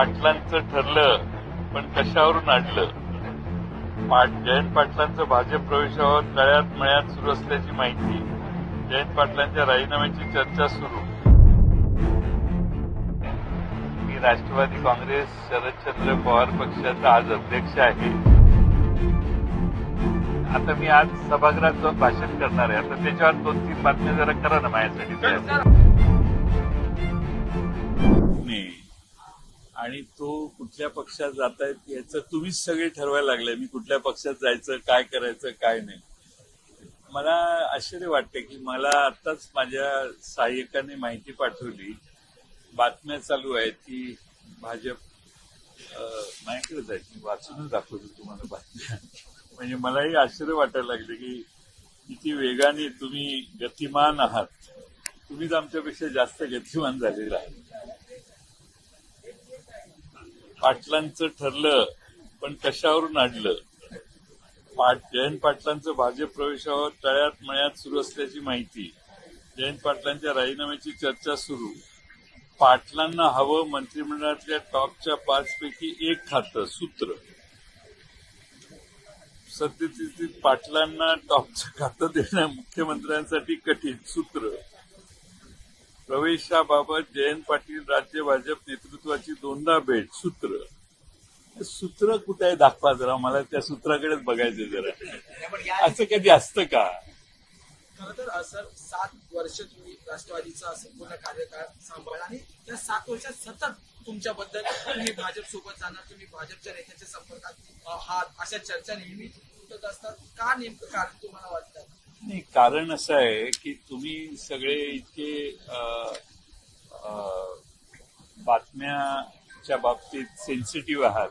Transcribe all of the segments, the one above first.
पाटलांचं ठरलं पण कशावरून अडलं पाट जयंत पाटलांचं भाजप प्रवेशावर तळ्यात मळ्यात सुरू असल्याची माहिती जयंत पाटलांच्या राजीनाम्याची चर्चा सुरू. मी राष्ट्रवादी काँग्रेस शरदचंद्र पवार पक्षाचा आज अध्यक्ष आहे. आता मी आज सभागृहात जाऊन भाषण करणार आहे. आता त्याच्यावर दोन तीन बातम्या जरा करा ना माझ्यासाठी. आणि तो कुठल्या पक्षात जात आहेत याचं तुम्हीच सगळे ठरवायला लागले. मी कुठल्या पक्षात जायचं काय करायचं काय नाही. मला आश्चर्य वाटते की मला आताच माझ्या सहाय्यकाने माहिती पाठवली. बातम्या चालू आहेत की भाजप माहितीच माझ्याकडेच आहेत मी वाचूनच दाखवतो तुम्हाला बातम्या. म्हणजे मलाही आश्चर्य वाटायला लागले की किती वेगाने तुम्ही गतिमान आहात. तुम्हीच आमच्यापेक्षा जास्त गतिमान झालेला आहे पाटलांचं ठरलं पण कशावरून अडलं पाट जयंत पाटलांचं भाजप प्रवेशावर तळ्यात मळ्यात सुरू असल्याची माहिती जयंत पाटलांच्या राजीनाम्याची चर्चा सुरू. पाटलांना हवं मंत्रिमंडळातल्या टॉपच्या पाच पैकी एक खातं सूत्र. सत्यस्थितीत पाटलांना टॉपचं खातं देणं मुख्यमंत्र्यांसाठी कठीण सूत्र. प्रवेशाबाबत जयंत पाटील राज्य भाजप नेतृत्वाची दोनदा भेट सूत्र. सूत्र कुठे आहे दाखवा जरा मला त्या सूत्राकडेच बघायचं जरा. असं कधी असतं का? खर तर सर सात वर्ष तुम्ही राष्ट्रवादीचा संपूर्ण कार्यकाळ सांभाळला आणि त्या सात वर्षात सतत तुमच्याबद्दल तुम्ही भाजप सोबत जाणार तुम्ही भाजपच्या नेत्याच्या संपर्कात हा आहात अशा चर्चा नेहमी उठत असतात. का नेमकं कारण तुम्हाला वाटतं? नाही कारण असं आहे की तुम्ही सगळे इतके बातम्याच्या बाबतीत सेन्सिटिव्ह आहात.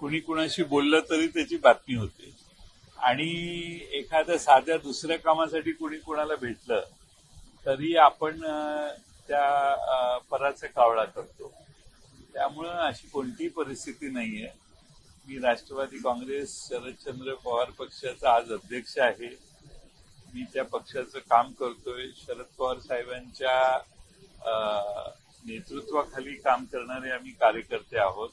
कुणी कुणाशी बोललं तरी त्याची बातमी होते. आणि एखाद्या साध्या दुसऱ्या कामासाठी कुणी कुणाला भेटलं तरी आपण त्या पराचा कावळा करतो. त्यामुळं अशी कोणतीही परिस्थिती नाहीये. मी राष्ट्रवादी काँग्रेस शरदचंद्र पवार पक्षाचा आज अध्यक्ष आहे. मी त्या पक्षाचं काम करतोय. शरद पवार साहेबांच्या नेतृत्वाखाली काम करणारे आम्ही कार्यकर्ते आहोत.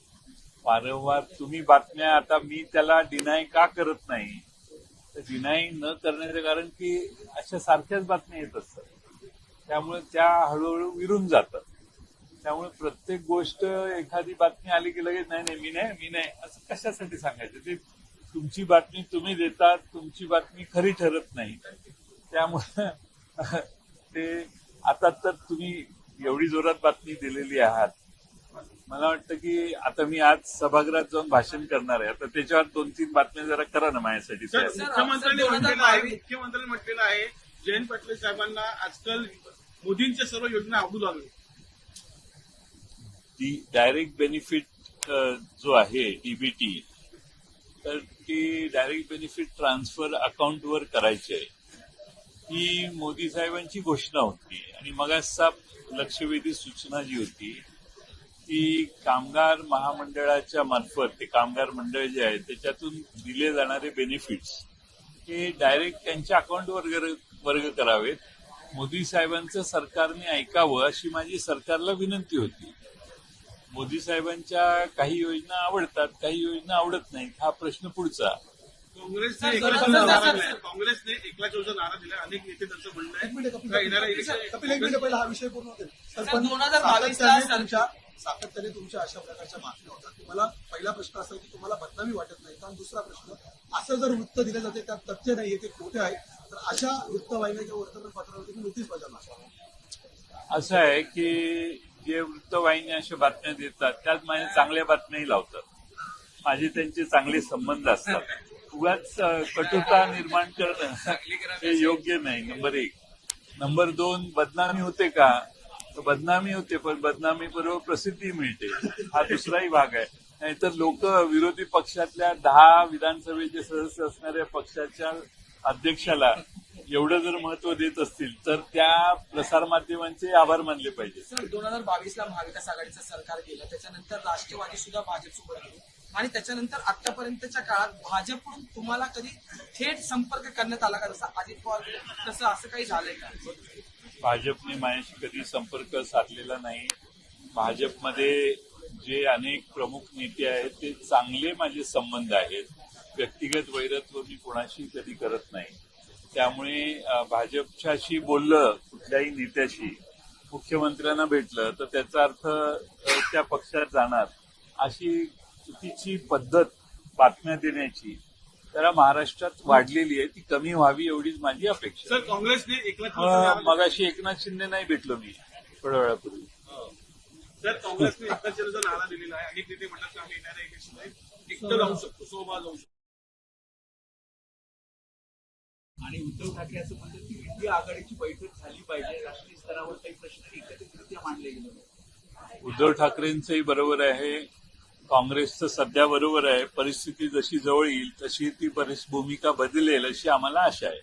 वारंवार तुम्ही बातम्या आता मी त्याला डिनाय का करत नाही? तर डिनाय न करण्याचं कारण की अशा सारख्याच बातम्या येत असतात. त्यामुळे त्या हळूहळू विरून जातात. त्यामुळे प्रत्येक गोष्ट एखादी बातमी आली की लगेच नाही नाही मी नाही मी नाही. असं कशासाठी सांगायचं? ते तुमची बातमी तुम्ही देतात तुमची बातमी खरी ठरत नाही. त्यामुळे ते आता तर तुम्ही एवढी जोरात बातमी दिलेली आहात. मला वाटतं की आता मी आज सभागृहात जाऊन भाषण करणार आहे. आता त्याच्यावर दोन तीन बातम्या जरा करा ना माझ्यासाठी. मुख्यमंत्र्यांनी मुख्यमंत्र्यांनी म्हटलेलं आहे जयंत पाटील साहेबांना आजकाल मोदींच्या सर्व योजना आवडू लागल्या ती डायरेक्ट बेनिफिट जो आहे डीबीटी तर ती डायरेक्ट बेनिफिट ट्रान्सफर अकाउंटवर करायची आहे. ही मोदी साहेबांची घोषणा होती आणि मगाचा लक्षवेधी सूचना जी होती ती कामगार महामंडळाच्या मार्फत ते कामगार मंडळ जे आहे त्याच्यातून दिले जाणारे बेनिफिट्स हे डायरेक्ट त्यांच्या अकाउंटवर वर्ग वर्ग करावेत. मोदी साहेबांचं सरकारने ऐकावं अशी माझी सरकारला विनंती होती. मोदी साहेबांच्या काही योजना आवडतात काही योजना आवडत नाहीत हा प्रश्न पुढचा. काँग्रेसने सर, एकला सर, चौदा सर, नारा दिला अनेक नेते त्यांचं म्हणणं एक मिनिट आहे कपिल एक मिनिट पहिला हा विषय पूर्ण होते सर, 2022 ला सातत्याने तुमच्या सातत्याने तुमच्या अशा प्रकारच्या बातम्या होतात. की मला पहिला प्रश्न असा की तुम्हाला बदनामी वाटत नाही का आणि दुसरा प्रश्न असं जर वृत्त दिलं जाते त्यात तथ्य नाहीये ते खोटे आहे. तर अशा वृत्तवाहिन्याच्या वर्तमानपत्रावरती मी नोटीस बजावणार असं आहे की जे वृत्तवाहिन्या अशा बातम्या देतात त्यात माझ्या चांगल्या बातम्याही लावतात. माझे त्यांचे चांगले संबंध असतात. उगाच कटुता निर्माण करणं हे योग्य नाही नंबर एक. नंबर दोन बदनामी होते का? तर बदनामी होते पण बदनामी बरोबर प्रसिद्धी मिळते. हा दुसराही भाग आहे. नाहीतर लोक विरोधी पक्षातल्या दहा विधानसभेचे सदस्य असणाऱ्या पक्षाच्या अध्यक्षाला एवढं जर महत्त्व देत असतील तर त्या प्रसारमाध्यमांचे आभार मानले पाहिजे. सर दोन हजार बावीस ला महाविकास आघाडीचं सरकार गेलं त्याच्यानंतर राष्ट्रवादी सुद्धा भाजपसोबत गेली आणि त्याच्यानंतर आतापर्यंतच्या काळात भाजपकडून तुम्हाला कधी थेट संपर्क करण्यात आला का? जसं अजित पवार तसं असं काही झालंय का? भाजपने माझ्याशी कधी संपर्क साधलेला नाही. भाजपमध्ये जे अनेक प्रमुख नेते आहेत ते चांगले माझे संबंध आहेत. व्यक्तिगत वैरत्व मी कोणाशी कधी करत नाही. त्यामुळे भाजपच्याशी बोललं कुठल्याही नेत्याशी मुख्यमंत्र्यांना भेटलं तर त्याचा अर्थ त्या पक्षात जाणार अशी चुकीची पद्धत बातम्या देण्याची जरा महाराष्ट्रात वाढलेली आहे. ती कमी व्हावी एवढीच माझी अपेक्षा सर काँग्रेसने एकनाथ आहे. शिंदे मग अशी एकनाथ शिंदे नाही भेटलो मी थोड्या वेळापूर्वी. सर काँग्रेसने एकनाथ शिंदेचा नारा दिलेला आहे. अनेक नेते म्हणतात आम्ही येणाऱ्या इलेक्शनमध्ये एकटं जाऊ शकतो सोबत जाऊ शकतो. आणि उद्धव ठाकरे असं म्हणतात की इंडिया आघाडीची बैठक झाली पाहिजे. राष्ट्रीय स्तरावर काही प्रश्न एकत्रितरित्या मांडले गेले. उद्धव ठाकरेंचंही बरोबर आहे. काँग्रेसचं सध्या बरोबर आहे. परिस्थिती जशी जवळ येईल तशी ती परिस- भूमिका बदलेल अशी आम्हाला आशा आहे.